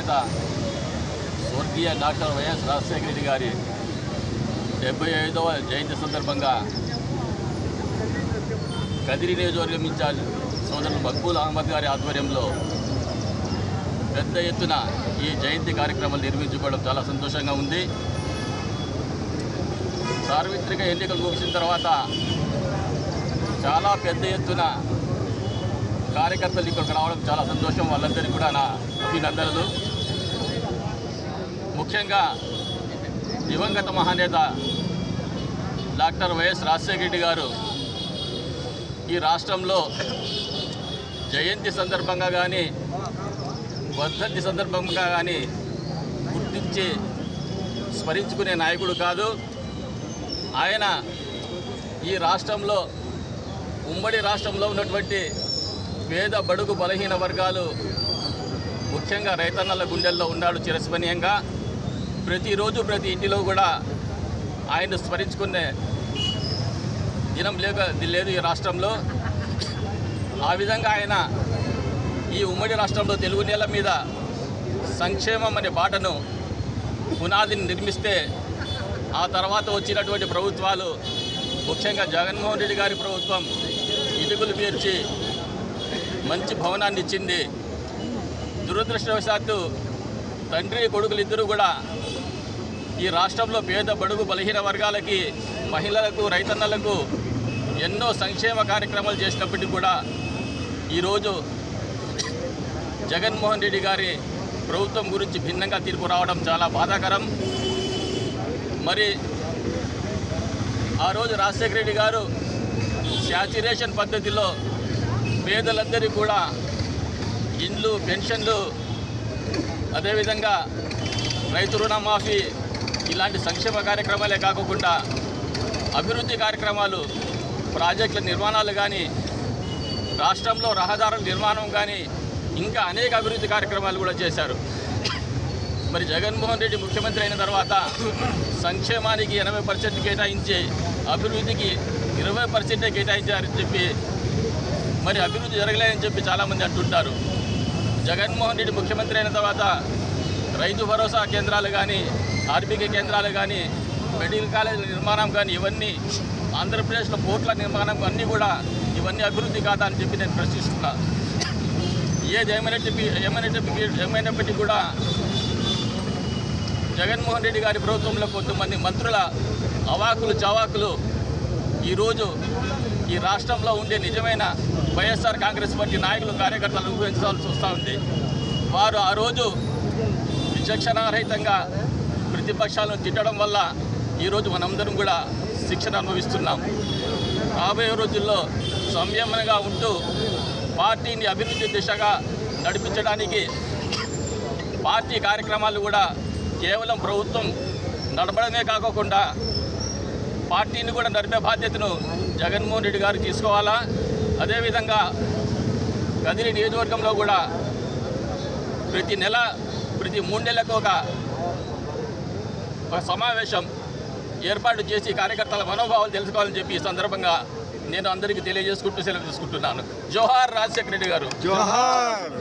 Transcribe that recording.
అధినేత స్వర్గీయ doctor YS Rajasekhara Reddy గారి డెబ్బై ఐదవ జయంతి సందర్భంగా కదిరి నియోజకవర్గం ఇన్ఛార్జ్ సోదరులు మక్బూల్ అహ్మద్ గారి ఆధ్వర్యంలో పెద్ద ఎత్తున ఈ జయంతి కార్యక్రమాలు నిర్మించుకోవడం చాలా సంతోషంగా ఉంది. సార్వత్రిక ఎన్నికలు ముగిసిన తర్వాత చాలా పెద్ద ఎత్తున కార్యకర్తలు ఇక్కడికి రావడం చాలా సంతోషం. వాళ్ళందరికీ కూడా నా అభినందనలు. ముఖ్యంగా దివంగత మహానేత డాక్టర్ వైఎస్ రాజశేఖర రెడ్డి గారు ఈ రాష్ట్రంలో జయంతి సందర్భంగా కానీ వర్ధంతి సందర్భంగా కానీ గుర్తించి స్మరించుకునే నాయకుడు కాదు. ఆయన ఈ రాష్ట్రంలో ఉమ్మడి రాష్ట్రంలో ఉన్నటువంటి పేద బడుగు బలహీన వర్గాలు ముఖ్యంగా రైతన్నల గుండెల్లో ఉన్నాడు చిరస్మరణీయంగా. ప్రతిరోజు ప్రతి ఇంటిలో కూడా ఆయన స్మరించుకునే దినం లేక లేదు ఈ రాష్ట్రంలో. ఆ విధంగా ఆయన ఈ ఉమ్మడి రాష్ట్రంలో తెలుగు నేల మీద సంక్షేమం అనే బాటను పునాదిని నిర్మిస్తే ఆ తర్వాత వచ్చినటువంటి ప్రభుత్వాలు ముఖ్యంగా జగన్మోహన్ రెడ్డి గారి ప్రభుత్వం ఇటుకలు పేర్చి మంచి భవనాన్ని ఇచ్చింది. దురదృష్టవశాత్తు తండ్రి కొడుకులు ఇద్దరు కూడా ఈ రాష్ట్రంలో పేద బడుగు బలహీన వర్గాలకి మహిళలకు రైతన్నలకు ఎన్నో సంక్షేమ కార్యక్రమాలు చేసినప్పటికీ కూడా ఈరోజు జగన్మోహన్ రెడ్డి గారి ప్రభుత్వం గురించి భిన్నంగా తీర్పు రావడం చాలా బాధాకరం. మరి ఆ రోజు రాజశేఖర రెడ్డి గారు శాచ్యురేషన్ పద్ధతిలో పేదలందరికీ కూడా ఇండ్లు పెన్షన్లు అదేవిధంగా రైతు రుణమాఫీ ఇలాంటి సంక్షేమ కార్యక్రమాలే కాకుండా అభివృద్ధి కార్యక్రమాలు ప్రాజెక్టుల నిర్మాణాలు కానీ రాష్ట్రంలో రహదారుల నిర్మాణం కానీ ఇంకా అనేక అభివృద్ధి కార్యక్రమాలు కూడా చేశారు. మరి జగన్మోహన్ రెడ్డి ముఖ్యమంత్రి అయిన తర్వాత సంక్షేమానికి ఎనభై పర్సెంట్ కేటాయించి అభివృద్ధికి ఇరవై పర్సెంటే కేటాయించారని చెప్పి మరి అభివృద్ధి జరగలేదని చెప్పి చాలామంది అంటుంటారు. జగన్మోహన్ రెడ్డి ముఖ్యమంత్రి అయిన తర్వాత రైతు భరోసా కేంద్రాలు కానీ ఆర్బీకే కేంద్రాలు కానీ మెడికల్ కాలేజీల నిర్మాణం కానీ ఇవన్నీ ఆంధ్రప్రదేశ్లో పోర్ట్ల నిర్మాణం అన్నీ కూడా ఇవన్నీ అభివృద్ధి కాదా అని చెప్పి నేను ప్రశ్నిస్తున్నా. ఏది ఏమైనప్పటికీ ఏమైనప్పటికీ ఏమైనప్పటికీ కూడా జగన్మోహన్ రెడ్డి గారి ప్రభుత్వంలో కొంతమంది మంత్రుల అవాకులు చవాకులు ఈరోజు ఈ రాష్ట్రంలో ఉండే నిజమైన వైఎస్ఆర్ కాంగ్రెస్ పార్టీ నాయకులు కార్యకర్తలు అనుభవించాల్సి వస్తూ ఉంది. వారు ఆ రోజు విచక్షణారహితంగా ప్రతిపక్షాలను తిట్టడం వల్ల ఈరోజు మనందరం కూడా శిక్షణ అనుభవిస్తున్నాం. రాబోయే రోజుల్లో సంయమనంగా ఉంటూ పార్టీని అభివృద్ధి దిశగా నడిపించడానికి పార్టీ కార్యక్రమాలు కూడా కేవలం ప్రభుత్వం నడపడమే కాకుండా పార్టీని కూడా నడిపే బాధ్యతను జగన్మోహన్ రెడ్డి గారు తీసుకోవాలా? అదేవిధంగా గదిరి నియోజకవర్గంలో కూడా ప్రతి నెల ప్రతి మూడు నెలలకు ఒక ఒక సమావేశం ఏర్పాటు చేసి కార్యకర్తల మనోభావాలు తెలుసుకోవాలని చెప్పి ఈ సందర్భంగా నేను అందరికీ తెలియజేసుకుంటూ సెలవు తీసుకుంటున్నాను. జోహార్ రాజశేఖర రెడ్డి గారు. జోహార్!